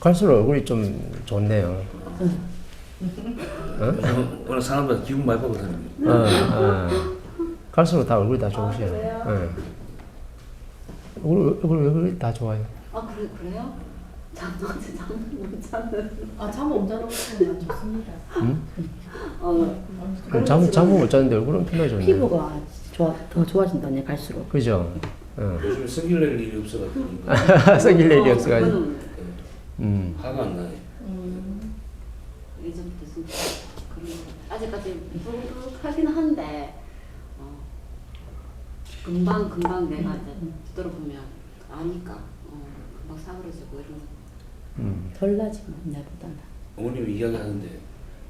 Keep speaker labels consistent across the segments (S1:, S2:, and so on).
S1: 갈수록 얼굴이 좀 좋네요.
S2: 요즘 워낙 사람들 기분 많이 받거든요.
S1: 어, 어. 갈수록 다 얼굴이 다 좋으세요. 예. 얼굴, 얼굴, 얼굴이 다 좋아요.
S3: 아 그래 그래요? 잠깐만 잠못 자는.
S4: 아, 잠못 자는 것은 좋습니다.
S3: 어
S1: 그럼 잠, 잠을 못 자는데 얼굴은 편하게 좋네.
S5: 피부가 좋아, 더 좋아진다네 갈수록.
S1: 그죠? 어.
S2: 요즘에 성질 낼 일이 없어가지고
S1: 생길 일이 없어가지고. 음.
S2: 화가 안 나요.
S4: 음.
S3: 예전부터 진짜 그런 거 아직까지 부룩하긴 한데 어, 금방 금방 내가 이제 뒤돌아보면 아니까 어, 금방 사그러지고 이런 거.
S1: 음.
S5: 덜 나지만 나보다는.
S2: 어머님이 이야기하는데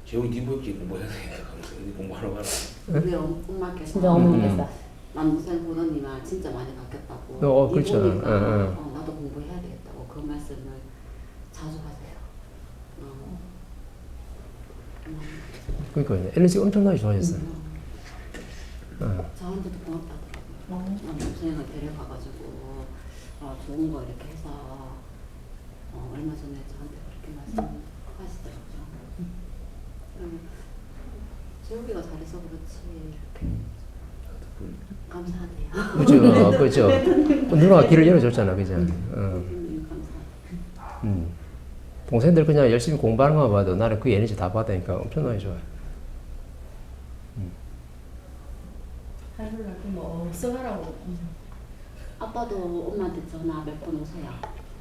S2: 재용이 네 볼게 공부해야 되겠다. 하면서 네 공부하러 가라.
S3: 우리 엄- 엄마께서
S5: 진짜 어머니께서
S3: 남동생 보더니만 진짜 많이 바뀌었다고.
S1: 어,
S3: 네
S1: 그렇죠.
S3: 보니까
S1: 어, 어.
S3: 어, 나도 공부해야 되겠다고 그 말씀을 자주 하세요. 어. 음,
S1: 그러니까 에너지가 엄청나게 좋아졌어.
S3: 음.
S1: 어.
S3: 저한테도 고맙다더라고요. 남동생을 데려가가지고 어, 좋은 거 이렇게 해서 어, 얼마 전에 저한테 그렇게 말씀하시더라고요. 음, 재욱이가 잘해서 그렇지 이렇게 감사하대요.
S1: 그죠, 그죠. 누나가 길을 열어줬잖아, 그죠? 어.
S3: 음, 감사합니다.
S1: 음. 동생들 그냥 열심히 공부하는 거 봐도 나는 그 에너지 다 받으니까 엄청나게 좋아요.
S4: 하루를 뭐 써가라고.
S3: 아빠도 엄마한테 전화 몇 번 오세요.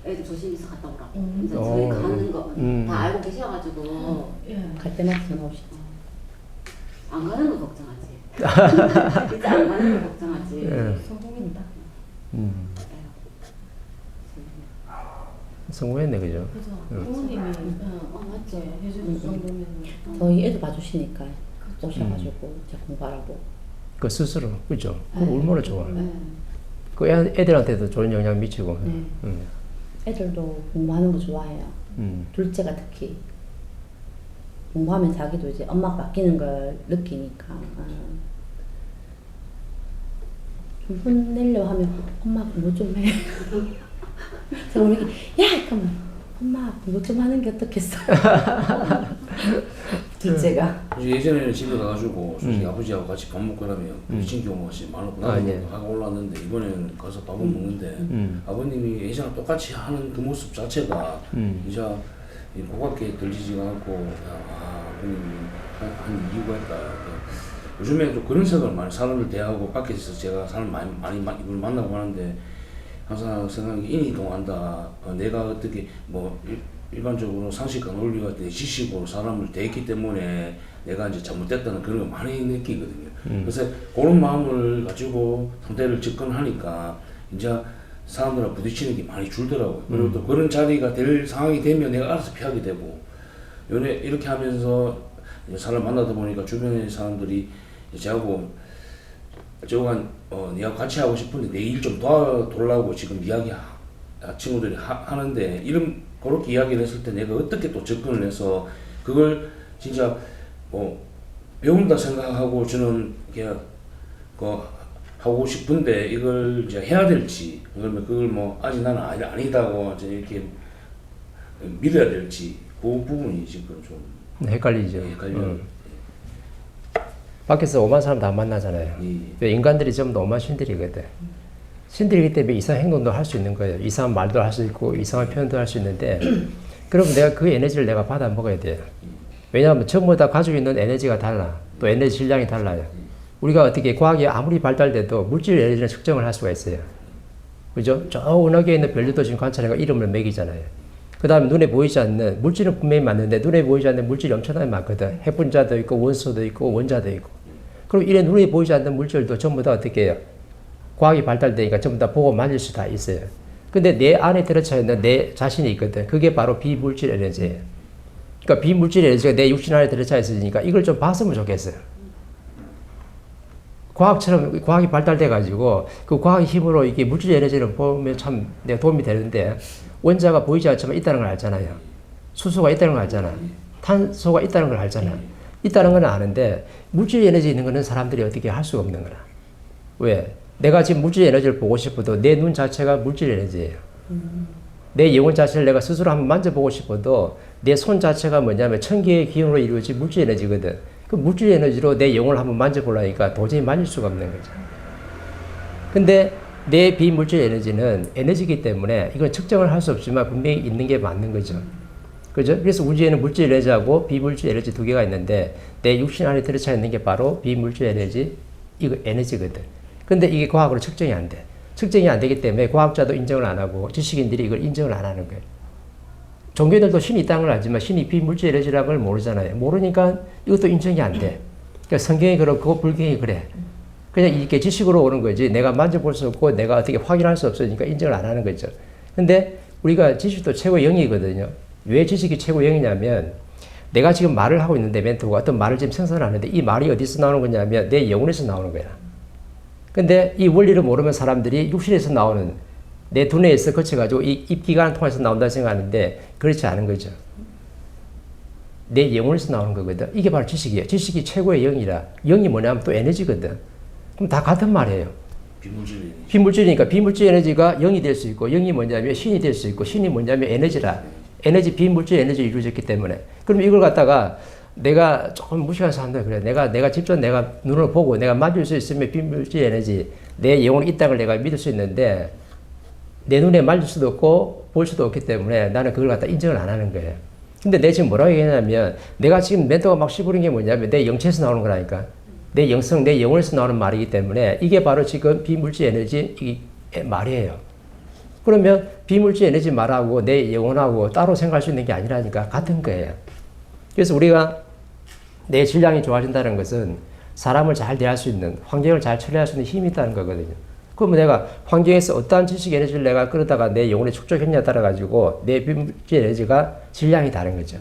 S3: 애들 조심해서 갔다 오라고.
S4: 음.
S3: 이제 저희
S1: 어.
S3: 가는 거 다
S1: 음.
S3: 알고 계셔가지고
S4: 예.
S5: 갈 때마다 전화 오시.
S3: 안 가는 거 걱정하지. 이제 안 가는 거 걱정하지.
S1: 예.
S4: 성공했다.
S1: 음. 성공했네, 그죠?
S4: 그죠.
S1: 응.
S4: 부모님이
S3: 어,
S4: 어,
S3: 맞죠.
S4: 맞죠. 해줄 정도면
S5: 저희 애도 봐주시니까 오셔가지고 제가 공부하라고.
S1: 그 스스로, 그죠? 그 얼마나 좋아.
S3: 네.
S1: 그 애, 애들한테도 좋은 영향 미치고.
S5: 네.
S1: 음.
S5: 애들도 공부하는 거 좋아해요.
S1: 음.
S5: 둘째가 특히 공부하면 자기도 이제 엄마가 바뀌는 걸 느끼니까 아, 좀 혼내려 하면 엄마 공부 좀 해. 제가 오늘 야 잠깐만 엄마 공부 좀 하는 게 어떻겠어. 둘째가
S2: 이제 예전에는 집에 가가지고 솔직히
S1: 음.
S2: 아버지하고 같이 밥 먹고 나면
S1: 음.
S2: 미친 경우가 진짜 많았고
S1: 아,
S2: 나도
S1: 예.
S2: 화가 올랐는데 이번에는 가서 밥을 먹는데
S1: 음.
S2: 아버님이 예전랑 똑같이 하는 그 모습 자체가
S1: 음.
S2: 이제 이 고맙게 들리지가 않고 야, 아, 아버님이 한, 한 이유가 있다. 그 요즘에 좀 그런 생각을 많이 사람들 대하고 밖에서 제가 사람 많이 많이 마- 이걸 만나고 하는데 항상 생각이 인이 동한다. 어, 내가 어떻게 뭐 일, 일반적으로 상식과 논리가 내 지식으로 사람을 대했기 때문에 내가 이제 잘못됐다는 그런 걸 많이 느끼거든요. 그래서 그런 마음을 가지고 상대를 접근하니까 이제 사람들하고 부딪히는 게 많이 줄더라고요. 그리고 또 그런 자리가 될 상황이 되면 내가 알아서 피하게 되고 요래 이렇게 하면서 사람 만나다 보니까 주변의 사람들이 이제 저하고 저간 어 내가 같이 하고 싶은데 내 일 좀 도와달라고 지금 이야기 하, 친구들이 하, 하는데 이런 그렇게 이야기를 했을 때 내가 어떻게 또 접근을 해서 그걸 진짜 뭐 배운다 생각하고 저는 그냥 그 하고 싶은데 이걸 이제 해야 될지 그러면 그걸 뭐 아직 나는 아니, 아니다고 이제 이렇게 믿어야 될지 그 부분이 지금 좀
S1: 헷갈리죠.
S2: 헷갈려요.
S1: 음. 밖에서 오만 사람 다 만나잖아요. 이왜 인간들이 전부 다 오만 신들이거든. 신들이기 때문에 이상한 행동도 할 수 있는 거예요. 이상한 말도 할 수 있고 이상한 표현도 할 수 있는데 그러면 내가 그 에너지를 내가 받아 먹어야 돼요. 왜냐하면 전부 다 가지고 있는 에너지가 달라. 또 에너지 질량이 달라요. 우리가 어떻게 과학이 아무리 발달돼도 물질 에너지는 측정을 할 수가 있어요. 그죠? 저 은하계에 있는 별들도 지금 관찰해가 이름을 매기잖아요. 그 다음에 눈에 보이지 않는, 물질은 분명히 많는데 눈에 보이지 않는 물질이 엄청나게 많거든. 해분자도 있고 원소도 있고 원자도 있고. 그럼 이래 눈에 보이지 않는 물질도 전부 다 어떻게 해요? 과학이 발달되니까 전부 다 보고 만질 수 다 있어요. 근데 내 안에 들어차 있는 내 자신이 있거든. 그게 바로 비물질 에너지예요. 그러니까 비물질 에너지가 내 육신 안에 들어차 있으니까 이걸 좀 봤으면 좋겠어요. 과학처럼 과학이 발달돼 가지고 그 과학의 힘으로 이게 물질 에너지를 보면 참 내가 도움이 되는데 원자가 보이지 않지만 있다는 걸 알잖아요. 수소가 있다는 걸 알잖아. 탄소가 있다는 걸 알잖아. 있다는 건 아는데 물질 에너지 있는 거는 사람들이 어떻게 할 수가 없는 거라. 왜? 내가 지금 물질 에너지를 보고 싶어도 내 눈 자체가 물질 에너지예요. 내 영혼 자체를 내가 스스로 한번 만져보고 싶어도 내 손 자체가 뭐냐면 천개의 기운으로 이루어진 물질 에너지거든. 그 물질 에너지로 내 영혼을 한번 만져보려니까 도저히 만질 수가 없는 거죠. 근데 내 비물질 에너지는 에너지이기 때문에 이건 측정을 할 수 없지만 분명히 있는 게 맞는 거죠. 그죠? 그래서 우주에는 물질 에너지하고 비물질 에너지 두 개가 있는데 내 육신 안에 들어차 있는 게 바로 비물질 에너지, 이거 에너지거든. 근데 이게 과학으로 측정이 안 돼. 측정이 안 되기 때문에 과학자도 인정을 안 하고 지식인들이 이걸 인정을 안 하는 거예요. 종교들도 신이 있다는 걸 알지만 신이 비물질 에너지라는 걸 모르잖아요. 모르니까 이것도 인정이 안 돼. 그러니까 성경이 그렇고 불경이 그래. 그냥 이렇게 지식으로 오는 거지. 내가 만져볼 수 없고 내가 어떻게 확인할 수 없으니까 인정을 안 하는 거죠. 근데 우리가 지식도 최고 영이거든요. 왜 지식이 최고 영이냐면 내가 지금 말을 하고 있는데 멘토가 어떤 말을 지금 생산하는데 이 말이 어디서 나오는 거냐면 내 영혼에서 나오는 거야. 근데 이 원리를 모르면 사람들이 육신에서 나오는 내 두뇌에서 거쳐가지고 이 입기관을 통해서 나온다 생각하는데 그렇지 않은 거죠. 내 영혼에서 나오는 거거든. 이게 바로 지식이에요. 지식이 최고의 영이라. 영이 뭐냐면 또 에너지거든. 그럼 다 같은 말이에요.
S2: 비물질이
S1: 비물질이니까 비물질 에너지가 영이 될 수 있고 영이 뭐냐면 신이 될 수 있고 신이 뭐냐면 에너지라. 에너지 비물질 에너지 이루어졌기 때문에. 그럼 이걸 갖다가 내가 조금 무식한 사람들 그래. 내가 내가 직접 내가 눈으로 보고 내가 만질 수 있으면 비물질 에너지 내 영혼이 있다는 걸 내가 믿을 수 있는데 내 눈에 만질 수도 없고 볼 수도 없기 때문에 나는 그걸 갖다 인정을 안 하는 거예요. 근데 내 지금 뭐라고 얘기하냐면 내가 지금 멘토가 막 씹으는 게 뭐냐면 내 영체에서 나오는 거라니까. 내 영성, 내 영혼에서 나오는 말이기 때문에 이게 바로 지금 비물질 에너지 이 말이에요. 그러면 비물질 에너지 말하고 내 영혼하고 따로 생각할 수 있는 게 아니라니까 같은 거예요. 그래서 우리가 내 질량이 좋아진다는 것은 사람을 잘 대할 수 있는, 환경을 잘 처리할 수 있는 힘이 있다는 거거든요. 그러면 내가 환경에서 어떠한 지식 에너지를 내가 끌어다가 내 영혼에 축적했냐에 따라 가지고 내 비물질 에너지가 질량이 다른 거죠.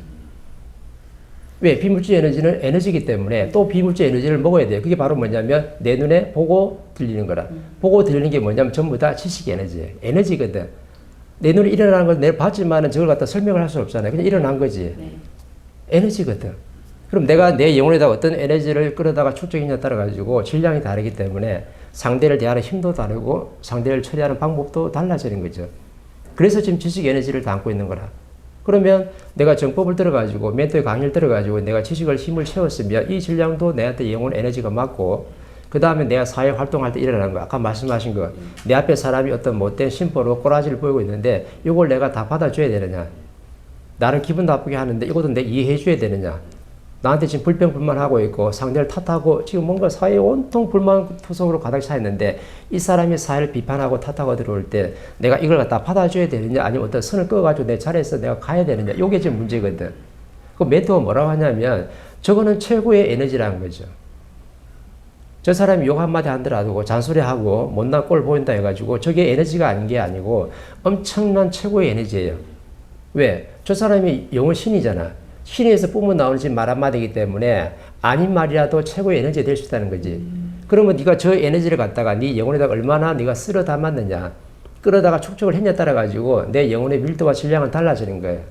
S1: 왜? 비물질 에너지는 에너지이기 때문에 또 비물질 에너지를 먹어야 돼요. 그게 바로 뭐냐면 내 눈에 보고 들리는 거라. 보고 들리는 게 뭐냐면 전부 다 지식 에너지예요. 에너지거든. 내 눈에 일어나는 걸 내가 봤지만은 저걸 갖다 설명을 할 수 없잖아요. 그냥 일어난 거지.
S3: 네.
S1: 에너지거든. 그럼 내가 내 영혼에다 어떤 에너지를 끌어다가 축적했냐에 따라 가지고 질량이 다르기 때문에 상대를 대하는 힘도 다르고 상대를 처리하는 방법도 달라지는 거죠. 그래서 지금 지식 에너지를 담고 있는 거라. 그러면 내가 정법을 들어가지고 멘토의 강의를 들어가지고 내가 지식을 힘을 채웠으면 이 질량도 내한테 영혼 에너지가 맞고 그 다음에 내가 사회 활동할 때 일어나는 거 아까 말씀하신 거. 내 앞에 사람이 어떤 못된 심보로 꼬라지를 보이고 있는데 이걸 내가 다 받아줘야 되느냐? 나를 기분 나쁘게 하는데 이것도 내 이해해 줘야 되느냐 나한테 지금 불평 불만하고 있고 상대를 탓하고 지금 뭔가 사회에 온통 불만 투성으로 가득 차 있는데 이 사람이 사회를 비판하고 탓하고 들어올 때 내가 이걸 갖다 받아줘야 되느냐? 아니면 어떤 선을 꺼가지고 내 자리에서 내가 가야 되느냐? 이게 지금 문제거든. 그 멘토가 뭐라고 하냐면 저거는 최고의 에너지라는 거죠. 저 사람이 욕 한마디 하더라도 잔소리하고 못난 꼴 보인다 해가지고 저게 에너지가 아닌 게 아니고 엄청난 최고의 에너지예요. 왜? 저 사람이 영혼 신이잖아. 신에서 뿜어 나오는 지금 말 한마디이기 때문에 아닌 말이라도 최고의 에너지가 될 수 있다는 거지. 그러면 네가 저 에너지를 갖다가 네 영혼에다가 얼마나 네가 쓸어 담았느냐, 끌어다가 축적을 했냐 따라 가지고 내 영혼의 밀도와 질량은 달라지는 거예요.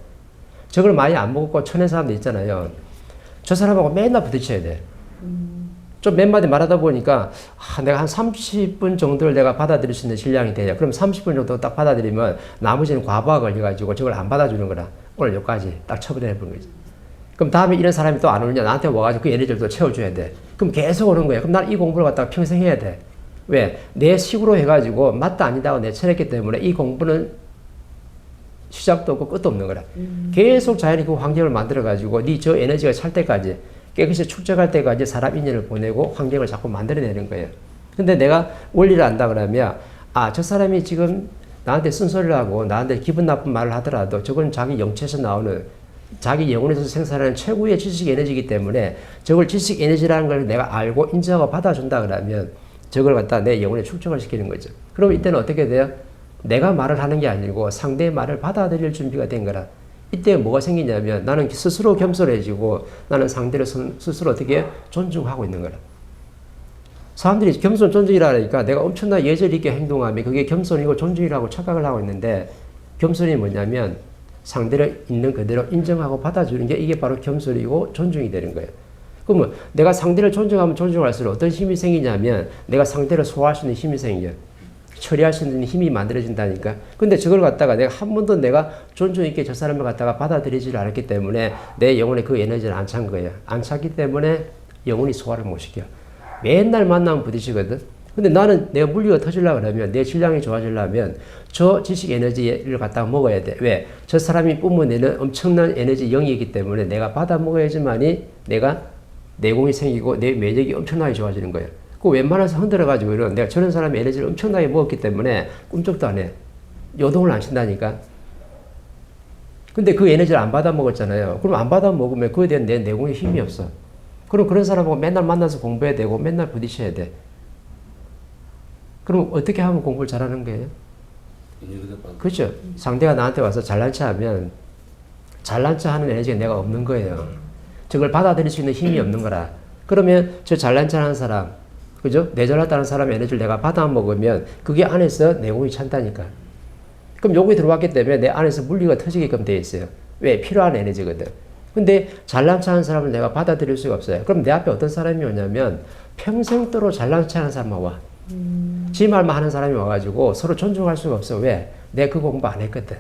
S1: 저걸 많이 안 먹고 쳐낸 사람도 있잖아요. 저 사람하고 맨날 부딪혀야 돼. 좀몇 마디 말하다 보니까 아, 내가 한 30분 정도를 내가 받아들일 수 있는 질량이 되냐. 그럼 30분 정도 딱 받아들이면 나머지는 과부하 걸려가지고 저걸 안 받아주는 거라. 오늘 여기까지 딱 처분해 버린 거지. 그럼 다음에 이런 사람이 또 안 오느냐. 나한테 와가지고 그 에너지를 또 채워줘야 돼. 그럼 계속 오는 거야. 그럼 난 이 공부를 갖다가 평생 해야 돼. 왜? 내 식으로 해가지고 맞다 아니다고 내쳐냈기 때문에 이 공부는 시작도 없고 끝도 없는 거라. 계속 자연이 그 환경을 만들어가지고 네 저 에너지가 찰 때까지 깨끗이 축적할 때까지 사람 인연을 보내고 환경을 자꾸 만들어내는 거예요. 근데 내가 원리를 안다 그러면 아 저 사람이 지금 나한테 쓴소리를 하고 나한테 기분 나쁜 말을 하더라도 저건 자기 영체에서 나오는 자기 영혼에서 생산하는 최고의 지식 에너지이기 때문에 저걸 지식 에너지라는 걸 내가 알고 인정하고 받아준다 그러면 저걸 갖다 내 영혼에 축적을 시키는 거죠. 그럼 이때는 어떻게 돼요? 내가 말을 하는 게 아니고 상대의 말을 받아들일 준비가 된 거라. 이때 뭐가 생기냐면 나는 스스로 겸손해지고 나는 상대를 선- 스스로 어떻게 존중하고 있는 거라. 사람들이 겸손 존중이라니까 내가 엄청나 예절 있게 행동하면 그게 겸손이고 존중이라고 착각을 하고 있는데 겸손이 뭐냐면 상대를 있는 그대로 인정하고 받아주는 게 이게 바로 겸손이고 존중이 되는 거예요. 그러면 내가 상대를 존중하면 존중할수록 어떤 힘이 생기냐면 내가 상대를 소화할 수 있는 힘이 생겨요. 처리할 수 있는 힘이 만들어진다니까. 근데 저걸 갖다가 내가 한 번도 내가 존중 있게 저 사람을 갖다가 받아들이지를 않았기 때문에 내 영혼에 그 에너지를 안 찬 거야. 안 찼기 때문에 영혼이 소화를 못 시켜. 맨날 만나면 부딪히거든. 근데 나는 내가 물리가 터지려고 그러면 내 질량이 좋아지려면 저 지식 에너지를 갖다가 먹어야 돼. 왜? 저 사람이 뿜어내는 엄청난 에너지 영이기 때문에 내가 받아 먹어야지만이 내가 내공이 생기고 내 매력이 엄청나게 좋아지는 거예요. 그 웬만해서 흔들어가지고 이런 내가 저런 사람의 에너지를 엄청나게 먹었기 때문에 꿈쩍도 안 해. 요동을 안 친다니까. 근데 그 에너지를 안 받아 먹었잖아요. 그럼 안 받아 먹으면 그에 대한 내 내공에 힘이 없어. 그럼 그런 사람하고 맨날 만나서 공부해야 되고 맨날 부딪혀야 돼. 그럼 어떻게 하면 공부를 잘하는 거예요? 그렇죠. 상대가 나한테 와서 잘난 체 하면 잘난 체 하는 에너지가 내가 없는 거예요. 저걸 받아들일 수 있는 힘이 없는 거라. 그러면 저 잘난 체 하는 사람, 그죠? 내 잘났다는 사람의 에너지를 내가 받아 먹으면 그게 안에서 내공이 찬다니까. 그럼 요거에 들어왔기 때문에 내 안에서 물리가 터지게끔 돼 있어요. 왜? 필요한 에너지거든. 근데 잘난 체 하는 사람을 내가 받아들일 수가 없어요. 그럼 내 앞에 어떤 사람이 오냐면 평생도록 잘난 체 하는 사람만 와. 지 말만 하는 사람이 와가지고 서로 존중할 수가 없어. 왜? 내가 그 공부 안 했거든.